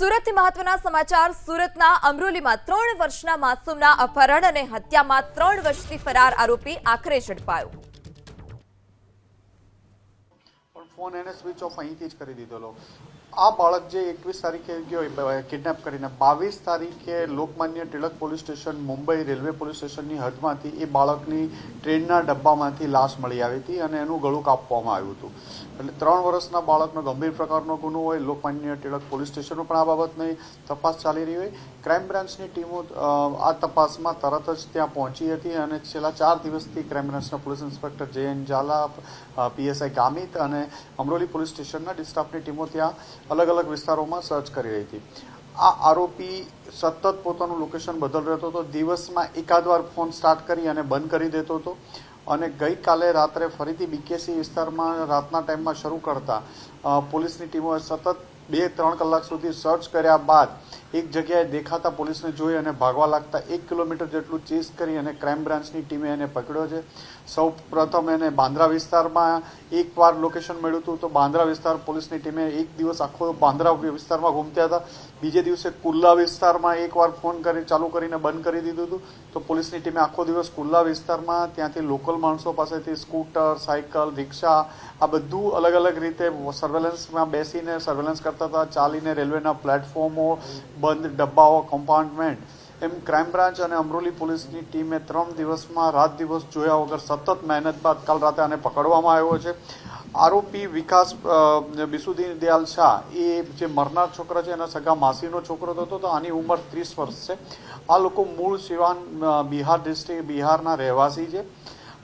સુરતથી મહત્વના સમાચાર સુરતના અમરોલીમાં ત્રણ વર્ષના માસૂમના અપહરણ અને હત્યામાં ત્રણ વર્ષથી ફરાર આરોપી આખરે ઝડપાયો. ફોન એને સ્વિચ ઓફ અહીંથી જ કરી દીધેલો. આ બાળક જે એકવીસ તારીખે ગયો કિડનેપ કરીને બાવીસ તારીખે Lokmanya Tilak police station, Mumbai railway police સ્ટેશનની હદમાંથી એ બાળકની ટ્રેનના ડબ્બામાંથી લાશ મળી આવી હતી અને એનું ગળું કાપવામાં આવ્યું હતું. એટલે ત્રણ વર્ષના બાળકનો ગંભીર પ્રકારનો ગુનો હોય, લોકમાન્ય ટિળક પોલીસ સ્ટેશનનો પણ આ બાબતની તપાસ ચાલી રહી હોય. ક્રાઇમ બ્રાન્ચની ટીમો આ તપાસમાં તરત જ ત્યાં પહોંચી હતી અને છેલ્લા ચાર દિવસથી ક્રાઇમ બ્રાન્ચના police inspector J N Zala PSI Gamit અને અમરોલી પોલીસ સ્ટેશનના ડિસ્ટાફની ટીમો ત્યાં અલગ અલગ વિસ્તારોમાં સર્ચ કરી રહી હતી. આ આરોપી સતત પોતાનું લોકેશન બદલ રહેતો હતો. દિવસમાં એકાદ વાર ફોન સ્ટાર્ટ કરી અને બંધ કરી દેતો હતો. અને ગઈકાલે રાત્રે ફરીથી બીકેસી વિસ્તારમાં રાતના ટાઈમમાં શરૂ કરતા પોલીસની ટીમોએ સતત બે ત્રણ કલાક સુધી સર્ચ કર્યા બાદ એક જગ્યાએ દેખાતા પોલીસને જોઈ અને ભાગવા લાગતા એક કિલોમીટર જેટલું ચેસ કરી અને ક્રાઇમ બ્રાન્ચની ટીમે એને પકડ્યો છે. સૌ પ્રથમ એને બાંદ્રા વિસ્તારમાં એકવાર લોકેશન મળ્યું હતું તો બાંદ્રા વિસ્તાર પોલીસની ટીમે એક દિવસ આખો બાંદ્રા વિસ્તારમાં ઘૂમતા હતા. બીજે દિવસે કુલ્લા વિસ્તારમાં એકવાર ફોન કરી, ચાલુ કરીને બંધ કરી દીધું હતું. તો પોલીસની ટીમે આખો દિવસ કુલ્લા વિસ્તારમાં, ત્યાંથી લોકલ માણસો પાસેથી સ્કૂટર, સાયકલ, રિક્ષા આ બધું અલગ અલગ રીતે સર્વેલન્સમાં બેસીને સર્વેલન્સ કરતા હતા, ચાલીને રેલવેના પ્લેટફોર્મો, બંધ ડબ્બાઓ કમ્પાર્ટમેન્ટ એમ ક્રાઇમ બ્રાન્ચ અને અમરોલી પોલીસની ટીમે ત્રણ દિવસમાં રાત દિવસ જોયા વગર સતત મહેનત બાદ કાલ રાતે આને પકડવામાં આવ્યો છે. આરોપી વિકાસ બિસુદ્દીન દયાલ શાહ એ જે મરનાર છોકરા છે, એના સગા માસીનો છોકરો હતો, તો આની ઉંમર ત્રીસ વર્ષ છે. આ લોકો મૂળ સિવાન બિહાર ડિસ્ટ્રિક્ટ બિહારના રહેવાસી છે.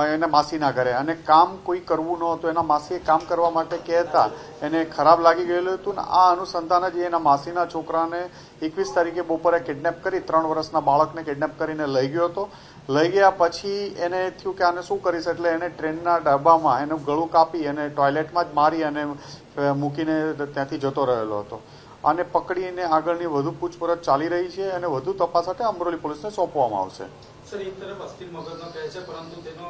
એના માસીના ઘરે. અને કામ કોઈ કરવું ન હતું, એના માસીએ કામ કરવા માટે કહેતા. એને ખરાબ લાગી ગયેલું હતું ને આ અનુસંધાન જ એના માસીના છોકરાને એકવીસ તારીખે બપોરે કિડનેપ કરી, ત્રણ વર્ષના બાળકને કિડનેપ કરીને લઈ ગયો હતો. લઈ ગયા પછી એને થયું કે આને શું કરીશ? એટલે એને ટ્રેનના ડબ્બામાં એનું ગળું કાપી અને ટોયલેટમાં જ મારી અને મૂકીને ત્યાંથી જતો રહેલો હતો. આને પકડીને આગળની વધુ પૂછપરછ ચાલી રહી છે અને વધુ તપાસ માટે અમરોલી પોલીસને સોંપવામાં આવશે. સર, એક તરફ અસ્થિર મગજનો કહે છે, પરંતુ તેનો